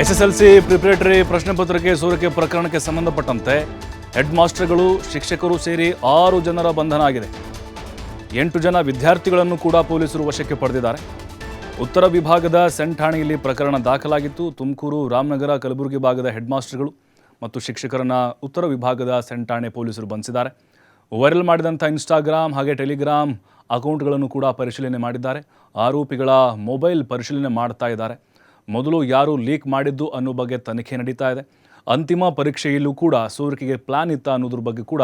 SSLC preparatory ಪ್ರಶ್ನೆ ಪತ್ರಿಕೆ ಸೋರಿಕೆ ಪ್ರಕರಣಕ್ಕೆ ಸಂಬಂಧಪಟ್ಟಂತೆ ಹೆಡ್ ಮಾಸ್ಟರ್ಗಳು ಶಿಕ್ಷಕರು ಸೇರಿ ಆರು ಜನರ ಬಂಧನ ಆಗಿದೆ. ಎಂಟು ಜನ ವಿದ್ಯಾರ್ಥಿಗಳನ್ನು ಕೂಡ ಪೊಲೀಸರು ವಶಕ್ಕೆ ಪಡೆದಿದ್ದಾರೆ. ಉತ್ತರ ವಿಭಾಗದ ಸೆಂಟ್ ಠಾಣೆಯಲ್ಲಿ ಪ್ರಕರಣ ದಾಖಲಾಗಿತ್ತು. ತುಮಕೂರು, ರಾಮನಗರ, ಕಲಬುರಗಿ ಭಾಗದ ಹೆಡ್ ಮಾಸ್ಟರ್ಗಳು ಮತ್ತು ಶಿಕ್ಷಕರನ್ನ ಉತ್ತರ ವಿಭಾಗದ ಸೆಂಟ್ ಠಾಣೆ ಪೊಲೀಸರು ಬಂಧಿಸಿದ್ದಾರೆ. ವೈರಲ್ ಮಾಡಿದಂಥ ಇನ್ಸ್ಟಾಗ್ರಾಮ್ ಹಾಗೆ ಟೆಲಿಗ್ರಾಮ್ ಅಕೌಂಟ್ಗಳನ್ನು ಕೂಡ ಪರಿಶೀಲನೆ ಮಾಡಿದ್ದಾರೆ. ಆರೋಪಿಗಳ ಮೊಬೈಲ್ ಪರಿಶೀಲನೆ ಮಾಡ್ತಾ ಇದ್ದಾರೆ. ಮೊದಲು ಯಾರು ಲೀಕ್ ಮಾಡಿದ್ದು ಅನ್ನೋ ಬಗ್ಗೆ ತನಿಖೆ ನಡೀತಾ ಇದೆ. ಅಂತಿಮ ಪರೀಕ್ಷೆಯಲ್ಲೂ ಕೂಡ ಸೋರಿಕೆಗೆ ಪ್ಲಾನ್ ಇತ್ತ ಅನ್ನೋದ್ರ ಬಗ್ಗೆ ಕೂಡ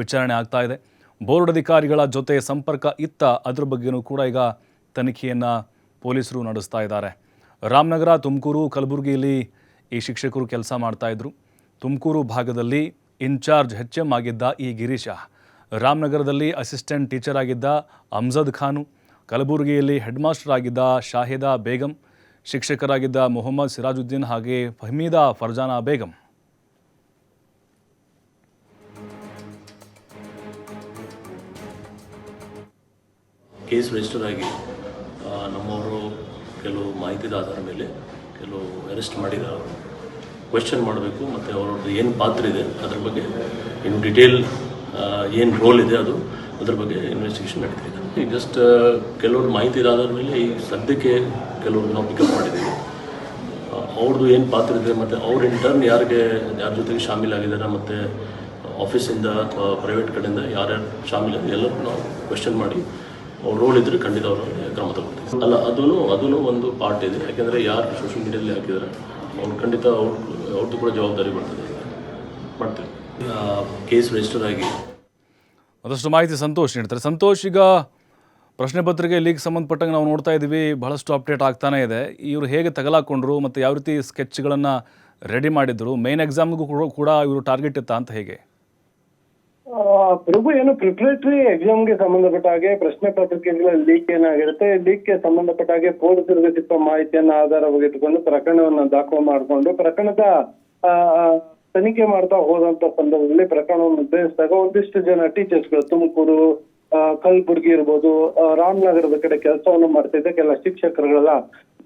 ವಿಚಾರಣೆ ಆಗ್ತಾ ಇದೆ. ಬೋರ್ಡ್ ಅಧಿಕಾರಿಗಳ ಜೊತೆ ಸಂಪರ್ಕ ಇತ್ತ ಅದ್ರ ಬಗ್ಗೆನೂ ಕೂಡ ಈಗ ತನಿಖೆಯನ್ನು ಪೊಲೀಸರು ನಡೆಸ್ತಾ ಇದ್ದಾರೆ. ರಾಮನಗರ, ತುಮಕೂರು, ಕಲಬುರಗಿಯಲ್ಲಿ ಈ ಶಿಕ್ಷಕರು ಕೆಲಸ ಮಾಡ್ತಾಯಿದ್ರು ತುಮಕೂರು ಭಾಗದಲ್ಲಿ ಇನ್ಚಾರ್ಜ್ ಹೆಚ್ ಎಂ ಆಗಿದ್ದ ಈ ಗಿರೀಶ, ರಾಮನಗರದಲ್ಲಿ ಅಸಿಸ್ಟೆಂಟ್ ಟೀಚರ್ ಆಗಿದ್ದ ಅಮ್ಜದ್ ಖಾನು, ಕಲಬುರಗಿಯಲ್ಲಿ ಹೆಡ್ ಮಾಸ್ಟರ್ ಆಗಿದ್ದ ಶಾಹಿದಾ ಬೇಗಂ ಶಿಕ್ಷಕರಾಗಿದ್ದ ಮೊಹಮ್ಮದ್ ಸಿರಾಜುದ್ದೀನ್ ಹಾಗೆ ಫಹಮೀದಾ ಫರ್ಜಾನಾ ಬೇಗಂ. ಕೇಸ್ ರಿಜಿಸ್ಟರ್ ಆಗಿ ನಮ್ಮವರು ಕೆಲವು ಮಾಹಿತಿದ ಆಧಾರ ಮೇಲೆ ಕೆಲವು ಅರೆಸ್ಟ್ ಮಾಡಿದ್ದಾರೆ ಕ್ವೆಶನ್ ಮಾಡಬೇಕು, ಮತ್ತು ಅವರದ್ದು ಏನು ಪಾತ್ರ ಇದೆ, ಅದ್ರ ಬಗ್ಗೆ ಇನ್ನು ಡಿಟೇಲ್ ಏನು ರೋಲ್ ಇದೆ ಅದು, ಅದ್ರ ಬಗ್ಗೆ ಇನ್ವೆಸ್ಟಿಗೇಷನ್ ನಡೀತಿದೆ ಈಗ ಜಸ್ಟ್ ಕೆಲವ್ರು ಮಾಹಿತಿ ಇದಾದ ಮೇಲೆ ಈ ಸದ್ಯಕ್ಕೆ ಕೆಲವ್ರು ನಾವು ಪಿಕಪ್ ಮಾಡಿದ್ದೀವಿ. ಅವ್ರದ್ದು ಏನು ಪಾತ್ರ ಇದೆ ಮತ್ತು ಅವ್ರ ಇಂಟರ್ನ್ ಯಾರಿಗೆ, ಯಾರ ಜೊತೆಗೆ ಶಾಮೀಲಾಗಿದ್ದಾರೆ ಮತ್ತು ಆಫೀಸಿಂದ ಅಥವಾ ಪ್ರೈವೇಟ್ ಕಡೆಯಿಂದ ಯಾರ್ಯಾರು ಶಾಮೀಲಾಗಿದೆ ಎಲ್ಲರೂ ನಾವು ಕ್ವೆಶನ್ ಮಾಡಿ ಅವ್ರ ರೋಲ್ ಇದ್ದರೆ ಖಂಡಿತ ಅವರು ಕ್ರಮ ತಗೊಳ್ತೀವಿ. ಅಲ್ಲ ಅದೂ ಅದೂ ಒಂದು ಪಾರ್ಟ್ ಇದೆ. ಯಾಕೆಂದರೆ ಯಾರು ಸೋಷಿಯಲ್ ಮೀಡಿಯಲ್ಲಿ ಹಾಕಿದ್ದಾರೆ ಅವ್ರು ಖಂಡಿತ ಅವ್ರ ಅವ್ರದ್ದು ಕೂಡ ಜವಾಬ್ದಾರಿ ಬರ್ತದೆ. ಮಾಡ್ತೀವಿ. ಕೇಸ್ ರಿಜಿಸ್ಟರ್ ಆಗಿ. ಅದಷ್ಟು ಮಾಹಿತಿ ಸಂತೋಷ್ ನೀಡ್ತಾರೆ. ಸಂತೋಷ್, ಈಗ ಪ್ರಶ್ನೆ ಪತ್ರಿಕೆ ಲೀಗ್ ಸಂಬಂಧಪಟ್ಟಂಗೆ ನಾವು ನೋಡ್ತಾ ಇದ್ದೀವಿ, ಬಹಳಷ್ಟು ಅಪ್ಡೇಟ್ ಆಗ್ತಾನೇ ಇದೆ. ಇವರು ಹೇಗೆ ತಗಲಾಕೊಂಡ್ರು ಮತ್ತು ಯಾವ ರೀತಿ ಸ್ಕೆಚ್ಗಳನ್ನು ರೆಡಿ ಮಾಡಿದ್ರು, ಮೇನ್ ಎಕ್ಸಾಮ್ಗೂ ಕೂಡ ಇವರು ಟಾರ್ಗೆಟ್ ಇತ್ತಾ ಅಂತ ಹೇಗೆ? ಪ್ರಭು ಏನು ಪ್ರಿಪರೇಟರಿ ಎಕ್ಸಾಮ್ಗೆ ಸಂಬಂಧಪಟ್ಟ ಹಾಗೆ ಪ್ರಶ್ನೆ ಪತ್ರಿಕೆಗಳ ಲೀಕ್ ಏನಾಗಿರುತ್ತೆ, ಲೀಕ್ಗೆ ಸಂಬಂಧಪಟ್ಟ ಹಾಗೆ ಪೊಲೀಸರಿಗೆ ಸಿಕ್ಕ ಮಾಹಿತಿಯನ್ನ ಆಧಾರವಾಗಿಟ್ಟುಕೊಂಡು ಪ್ರಕರಣವನ್ನು ದಾಖಲು ಮಾಡಿಕೊಂಡು ಪ್ರಕರಣದ ತನಿಖೆ ಮಾಡ್ತಾ ಹೋದಂತ ಸಂದರ್ಭದಲ್ಲಿ ಪ್ರಕರಣವನ್ನು ಉದ್ದೇಶಿಸಿದಾಗ ಒಂದಿಷ್ಟು ಜನ ಟೀಚರ್ಸ್ಗಳು ತುಮಕೂರು ಕಲಬುರ್ಗಿ ಇರ್ಬೋದು ರಾಮನಗರದ ಕಡೆ ಕೆಲಸವನ್ನು ಮಾಡ್ತಿದ್ದ ಕೆಲ ಶಿಕ್ಷಕರುಗಳೆಲ್ಲ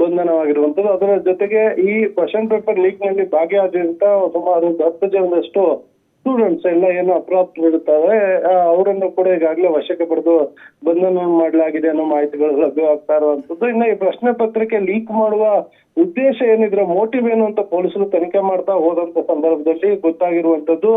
ಬಂಧನವಾಗಿರುವಂತದ್ದು ಅದರ ಜೊತೆಗೆ ಈ ಕ್ವಶನ್ ಪೇಪರ್ ಲೀಕ್ನಲ್ಲಿ ಭಾಗಿಯಾದಂತ ಸುಮಾರು ಹತ್ತು ಜನದಷ್ಟು ಸ್ಟೂಡೆಂಟ್ಸ್ ಎಲ್ಲ ಏನು ಅಪ್ರಾಪ್ತರಿರ್ತಾರೆ ಅವರನ್ನು ಕೂಡ ಈಗಾಗಲೇ ವಶಕ್ಕೆ ಪಡೆದು ಬಂಧನ ಮಾಡಲಾಗಿದೆ ಅನ್ನೋ ಮಾಹಿತಿಗಳು ಲಭ್ಯವಾಗ್ತಾ ಇರುವಂತದ್ದು ಇನ್ನು ಈ ಪ್ರಶ್ನೆ ಪತ್ರಿಕೆ ಲೀಕ್ ಮಾಡುವ ಉದ್ದೇಶ ಏನಿದ್ರೆ ಮೋಟಿವ್ ಏನು ಅಂತ ಪೊಲೀಸರು ತನಿಖೆ ಮಾಡ್ತಾ ಹೋದಂತ ಸಂದರ್ಭದಲ್ಲಿ ಗೊತ್ತಾಗಿರುವಂತದ್ದು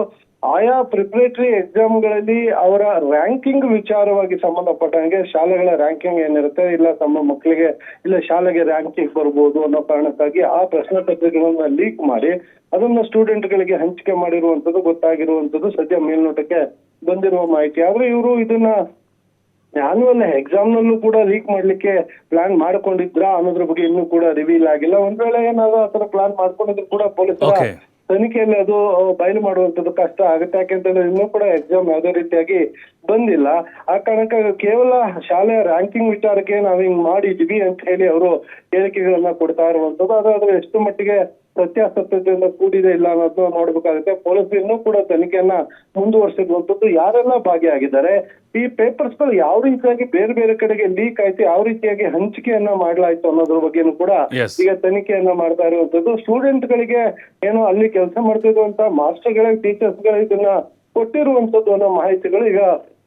ಆಯಾ ಪ್ರಿಪರೇಟರಿ ಎಕ್ಸಾಮ್ಗಳಲ್ಲಿ ಅವರ ರ್ಯಾಂಕಿಂಗ್ ವಿಚಾರವಾಗಿ ಸಂಬಂಧಪಟ್ಟಂಗೆ ಶಾಲೆಗಳ ರ್ಯಾಂಕಿಂಗ್ ಏನಿರುತ್ತೆ, ಇಲ್ಲ ತಮ್ಮ ಮಕ್ಕಳಿಗೆ, ಇಲ್ಲ ಶಾಲೆಗೆ ರ್ಯಾಂಕಿಂಗ್ ಬರ್ಬೋದು ಅನ್ನೋ ಕಾರಣಕ್ಕಾಗಿ ಆ ಪ್ರಶ್ನೆ ಪತ್ರಿಕೆಗಳನ್ನ ಲೀಕ್ ಮಾಡಿ, ಅದನ್ನ ಸ್ಟೂಡೆಂಟ್ ಗಳಿಗೆ ಹಂಚಿಕೆ ಮಾಡಿರುವಂತದ್ದು ಗೊತ್ತಾಗಿರುವಂತದ್ದು ಸದ್ಯ ಮೇಲ್ನೋಟಕ್ಕೆ ಬಂದಿರುವ ಮಾಹಿತಿ ಆದ್ರೆ ಇವರು ಇದನ್ನ ಆನ್ಯುವಲ್ ಎಕ್ಸಾಮ್ ನಲ್ಲೂ ಕೂಡ ಲೀಕ್ ಮಾಡ್ಲಿಕ್ಕೆ ಪ್ಲಾನ್ ಮಾಡ್ಕೊಂಡಿದ್ರ ಅನ್ನೋದ್ರ ಬಗ್ಗೆ ಇನ್ನೂ ಕೂಡ ರಿವೀಲ್ ಆಗಿಲ್ಲ ಒಂದ್ ವೇಳೆ ಏನಾದ್ರು ಆತರ ಪ್ಲಾನ್ ಮಾಡ್ಕೊಂಡಿದ್ರು ಕೂಡ ಪೊಲೀಸರ. ತನಿಖೆಯಲ್ಲಿ ಅದು ಬಯಲು ಮಾಡುವಂತದ್ದು ಕಷ್ಟ ಆಗುತ್ತೆ. ಯಾಕೆಂತಂದ್ರೆ ಇನ್ನೂ ಕೂಡ ಎಕ್ಸಾಮ್ ಯಾವುದೇ ರೀತಿಯಾಗಿ ಬಂದಿಲ್ಲ. ಆ ಕಾರಣಕ್ಕೆ ಕೇವಲ ಶಾಲೆಯ ರ್ಯಾಂಕಿಂಗ್ ವಿಚಾರಕ್ಕೆ ನಾವ್ ಹಿಂಗ್ ಮಾಡಿದ್ವಿ ಅಂತ ಹೇಳಿ ಅವರು ಹೇಳಿಕೆಗಳನ್ನ ಕೊಡ್ತಾ ಇರುವಂತದ್ದು ಅದು ಎಷ್ಟು ಮಟ್ಟಿಗೆ ಸತ್ಯಾಸತ್ಯತೆಯಿಂದ ಕೂಡಿದೆ ಇಲ್ಲ ಅನ್ನೋದನ್ನ ನೋಡ್ಬೇಕಾಗುತ್ತೆ. ಪೊಲೀಸ್ ಇನ್ನೂ ಕೂಡ ತನಿಖೆಯನ್ನ ಮುಂದುವರಿಸಿರುವಂತದ್ದು ಯಾರೆಲ್ಲ ಭಾಗಿಯಾಗಿದ್ದಾರೆ ಈ ಪೇಪರ್ಸ್ಗಳು ಯಾವ ರೀತಿಯಾಗಿ ಬೇರೆ ಬೇರೆ ಕಡೆಗೆ ಲೀಕ್ ಆಯ್ತು ಯಾವ ರೀತಿಯಾಗಿ ಹಂಚಿಕೆಯನ್ನ ಮಾಡ್ಲಾಯ್ತು ಅನ್ನೋದ್ರ ಬಗ್ಗೆನೂ ಕೂಡ ಈಗ ತನಿಖೆಯನ್ನ ಮಾಡ್ತಾ ಇರುವಂತದ್ದು ಸ್ಟೂಡೆಂಟ್ ಗಳಿಗೆ ಏನು ಅಲ್ಲಿ ಕೆಲಸ ಮಾಡ್ತಿರುವಂತ ಮಾಸ್ಟರ್ ಗಳಿಗೆ ಟೀಚರ್ಸ್ ಗಳಿಗೆ ಇದನ್ನ ಕೊಟ್ಟಿರುವಂತದ್ದು ಅನ್ನೋ ಮಾಹಿತಿಗಳು ಈಗ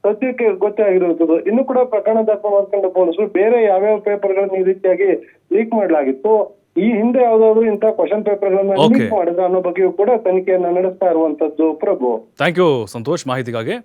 ಸದ್ಯಕ್ಕೆ ಗೊತ್ತಾಗಿರುವಂತದ್ದು ಇನ್ನು ಕೂಡ ಪ್ರಕರಣ ದಾಖಲು ಮಾಡ್ಕೊಂಡ ಪೊಲೀಸರು ಬೇರೆ ಯಾವ್ಯಾವ ಪೇಪರ್ ಗಳನ್ನ ಈ ರೀತಿಯಾಗಿ ಲೀಕ್ ಮಾಡಲಾಗಿತ್ತು. ಈ ಹಿಂದೆ ಯಾವ್ದಾದ್ರು ಇಂತ ಕ್ವಶನ್ ಪೇಪರ್ ಮಾಡಿದ Okay. ಮಾಡಿದ್ರ ಅನ್ನೋ ಬಗ್ಗೆಯೂ ಕೂಡ ತನಿಖೆಯನ್ನ ನಡೆಸ್ತಾ ಇರುವಂತದ್ದು ಪ್ರಭು ಥ್ಯಾಂಕ್ ಯು ಸಂತೋಷ್ ಮಾಹಿತಿಗಾಗಿ